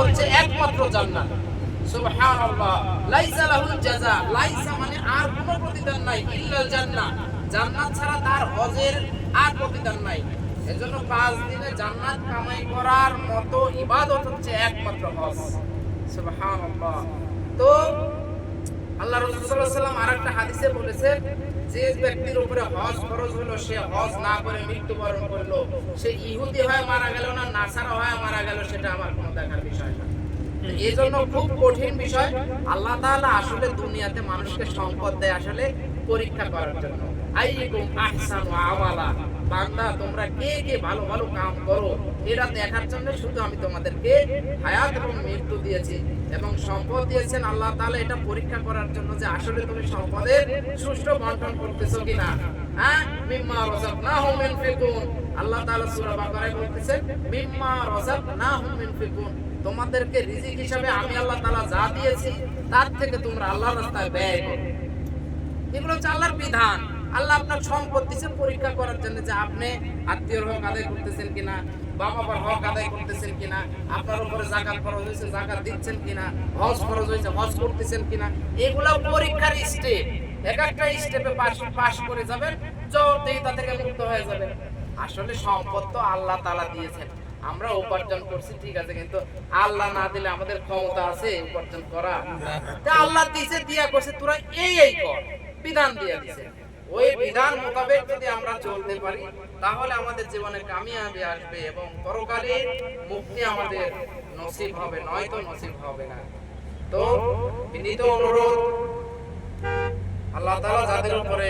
হচ্ছে একমাত্র জান্নাত। সুবহানাল্লাহ। লাইসা লাহুল জাযা লাইসা মানে আর কোনো প্রতিদান নাই, ইল্লাল জান্নাহ জান্নাত ছাড়া তার হজের আর প্রতিদান নাই। এজন্য পাঁচ দিনে জান্নাত কামাই করার মতো ইবাদত হচ্ছে একমাত্র হজ। সুবহানাল্লাহ। তো আল্লাহ রাসূল সাল্লাল্লাহু আলাইহি সাল্লাম আরেকটা হাদিসে বলেছে যে ব্যক্তির উপরে হজ খরচ হলো সে হজ না করে মৃত্যুবরণ করল। সে ইহুদি হয়ে মারা গেল না নাসারা হয়ে মারা গেল, সেটা আমার কোনো দেখার বিষয় না। এই জন্য খুব কঠিন বিষয়। আল্লাহ তাআলা আসলে দুনিয়াতে মানুষকে সম্পদ দেয় আসলে পরীক্ষা করার জন্য। আইকুম আহসান বান্দা, তোমরা কে কে ভালো ভালো কাম করো, এটা দেখার জন্য শুধু আমি তোমাদেরকে হায়াত এবং মৃত্যু দিয়েছি এবং সম্পদ দিয়েছেন আল্লাহ তাআলা। এটা পরীক্ষা করার জন্য যে আসলে তুমি সম্পদের সুষ্ঠু বন্টন করতেছো কিনা। হ্যাঁ? মিম্মা রাযাকনাহুম ইনফিকুন। আল্লাহ বলতেছেন, মিম্মা রাযাকনাহুম ইনফিকুন। তোমাদেরকে রিজিক হিসাবে আমি আল্লাহ তাআলা যা দিয়েছি, তার থেকে তোমরা আল্লাহর রাস্তায় ব্যয় করো। এগুলো হচ্ছে আল্লাহর বিধান। আল্লাহ আপনার সম্পদ দিচ্ছেন পরীক্ষা করার জন্য যে আপনি আত্মীয়র হক আদায় করতেছেন কিনা বাবা হক আদায় করতেছেন কিনা, আপনার উপরে জাকাত খরচ হয়েছে, জাকাত দিচ্ছেন কিনা, হজ খরচ হয়েছে, হজ করতেছেন কিনা, এগুলো পরীক্ষার স্টেপ এক একটা স্টেপে পাস পাস করে যাবেন জবাবদিহিতা থেকে মুক্ত হয়ে যাবেন। আসলে সম্পদ তো আল্লাহ তাআলা দিয়েছেন। আমরা উপার্জন করছি, ঠিক আছে, কিন্তু আল্লাহ না দিলে আমাদের ক্ষমতা আছে উপার্জন করা তা আল্লাহ দিয়েছে দিয়া করছে, তোরা এই এই কর। বিধান দিয়ে দিছে। ওই বিধান মোতাবেক যদি আমরা চলতে পারি, তাহলে আমাদের জীবনে কামিয়াবি আসবে এবং পরকালে মুক্তি আমাদের নসিব হবে, নয়তো নসিব হবে না। তো বিনীত অনুরোধ, আল্লাহ তাআলা যাদের উপরে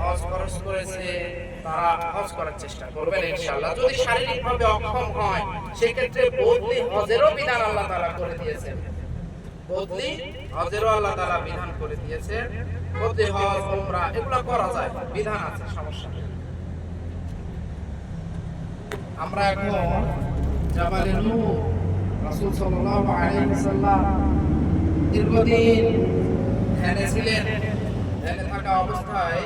হজ খরচ করেছে, তারা হজ করার চেষ্টা করবেন যদি শারীরিকভাবে অক্ষম হয় সেই ক্ষেত্রে বদলি হজেরও বিধান আল্লাহ তাআলা করে দিয়েছেন। বদলি হজেরও আল্লাহ তাআলা বিধান করে দিয়েছেন। বদলি হজ উমরা এগুলো করা যায়। বিধান আছে, সমস্যা আমরা এখন জাবালে নূর, রাসূল সাল্লাল্লাহু আলাইহি ওয়াসাল্লাম দীর্ঘদিন ধ্যানে ছিলেন। ধ্যানে থাকা অবস্থায়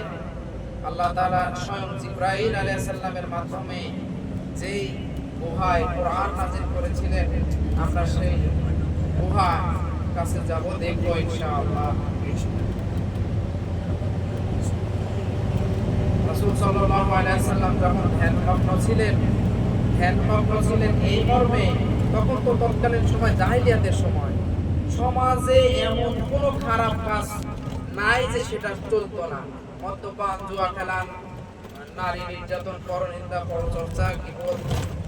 আল্লাহ তাআলা স্বয়ং জিব্রাইল আলাইহিস সালামের মাধ্যমে যেই গুহায় কোরআন নাযিল করেছিলেন, আমরা সেই গুহা কাছে যাব, দেখব ইনশাআল্লাহ। রাসূল সাল্লাল্লাহু আলাইহি সাল্লাম যখন ধ্যানমগ্ন ছিলেন ধ্যানমগ্ন ছিলেন এই মর্মে, তখন তো তৎকালীন সময় জাহিলিয়াতের সময়। সমাজে এমন কোনো খারাপ কাজ নাই যে সেটা চলতো না। মদ্যপান, জুয়া খেলা, নারী নির্যাতন, পরনিন্দা, পরচর্চা কিবোধ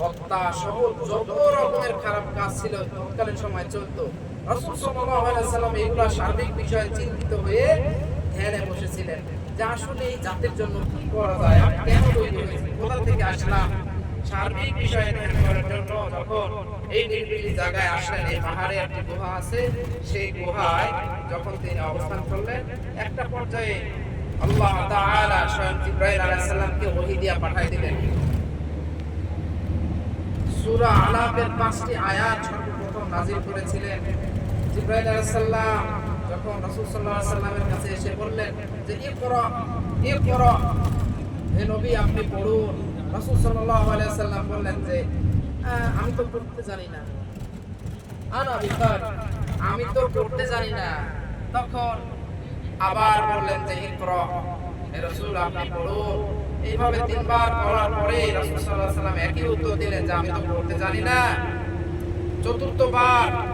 হত্যা সহ যত রকমের খারাপ কাজ ছিল তৎকালীন সময় চলতো। রাসূল সাল্লাম এগুলা সার্বিক বিষয়ে চিন্তিত হয়ে ধ্যানে বসেছিলেন। যে আসলে এই জাতির জন্য কি করা যায়, আমি কেন তৈরি হয়েছি, কোথা থেকে আসলাম? সার্বিক বিষয়ে ধ্যান করার জন্য যখন এই নির্বিলি জায়গায় আসলেন, এই পাহাড়ে একটি গুহা আছে, সেই গুহায় যখন তিনি অবস্থান করলেন, একটা পর্যায়ে আল্লাহ তাআলা স্বয়ং জিব্রাইল আলাইহিস সালামকে ওহী দিয়া পাঠিয়ে দিলেন। সূরা আলাপের পাঁচটি আয়াত সর্বপ্রথম নাযিল করেছিলেন। যখন সাল্লামের কাছে বললেন নবী আপনি পড়ুন। রাসূল সাল্লাল্লাহু আলাইহি সাল্লাম বললেন যে "আহ, আমি তো পড়তে জানি না। আমি তো পড়তে জানি না। তখন আবার বললেন যে রাসূল আপনি পড়ুন। এইভাবে তিনবার পড়ার পরে রাসূল আলাইহি সাল্লাম একই উত্তর দিলেন যে আমি তো পড়তে জানি না। চতুর্থবার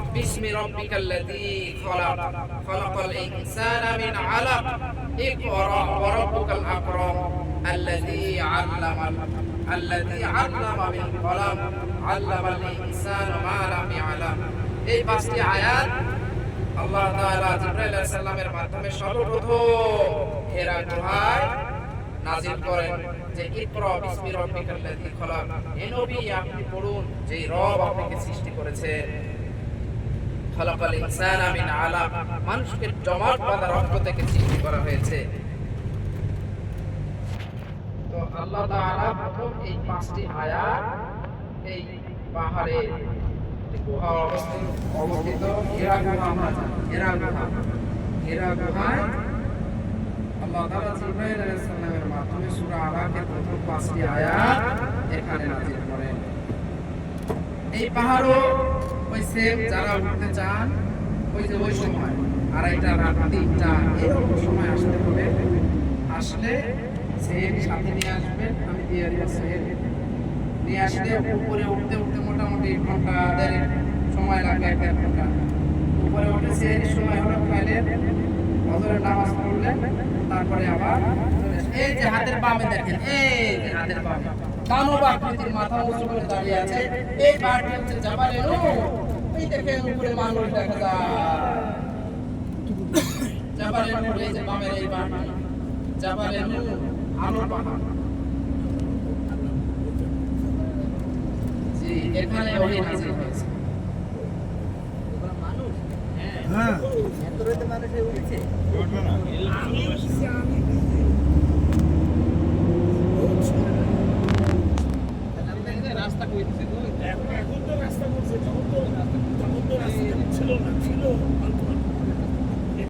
باسم ربك الذي خلق خلق الإنسان من علق اقرأ وربك الأكرم الذي علم الذي علم بالقلم علم الإنسان ما لم يعلم এই পাঁচটি আয়াত আল্লাহ তাআলা জিবরাইল আলাইহিস সালামের মাধ্যমে সর্বপ্রথম হেরা গুহায় নাজিল করেন যে ইকরা বিসমি রাব্বিকাল্লাযী খলাক হে নবী আপনি পড়ুন যে রব আপনাকে সৃষ্টি করেছে খলাকাল ইনসানা মিন আলাক মানুষকে জমাট বাঁধা রক্ত থেকে সৃষ্টি করা হয়েছে। তো আল্লাহ তাআলা প্রথম এই পাঁচটি আয়াত এই পাহাড়ে গুহা অবস্থিত অবস্থিত। হেরা গুহা আমরা জানি। হেরা গুহা। হেরা গুহায় আল্লাহ তাআলা জিবরাইল আলাইহিস সালামের মাধ্যমে সূরা আলাকের প্রথম পাঁচটি আয়াত এখানে নাযিল করেন। এই পাহাড়ও ওই সেম যারা উঠতে চান ওই যে ওই সময়, আড়াইটা রাত তিনটা, এরকম সময় আসতে হবে। আসলে সেম সাথে নিয়ে আসবেন, আমি দিয়ে দিব নিয়ে আসলে উপরে উঠতে উঠতে মোটামুটি ঘণ্টা, দেড় সময় লাগে এক দেড় ঘণ্টা। উপরে উঠে সেম সময় হলো খাইলে হজরের নামাজ পড়লেন, তারপরে আবার এই যে হাতের বামে দেখেন, এই যে হাতের বামে। দানব আকৃতির মাথা উঁচু করে দাঁড়িয়ে আছে। এই পাহাড়টি হচ্ছে জাবালে এই দেখেন উপরে মানুষ দেখা যায়। জাবালে নূর এই যে বামের এই পাহাড় জাবালে নূর আলোর পাহাড়। জি এখানে ওহি নাজিল হয়েছে। হ্যাঁ। এখন তো রাস্তা করছে তখন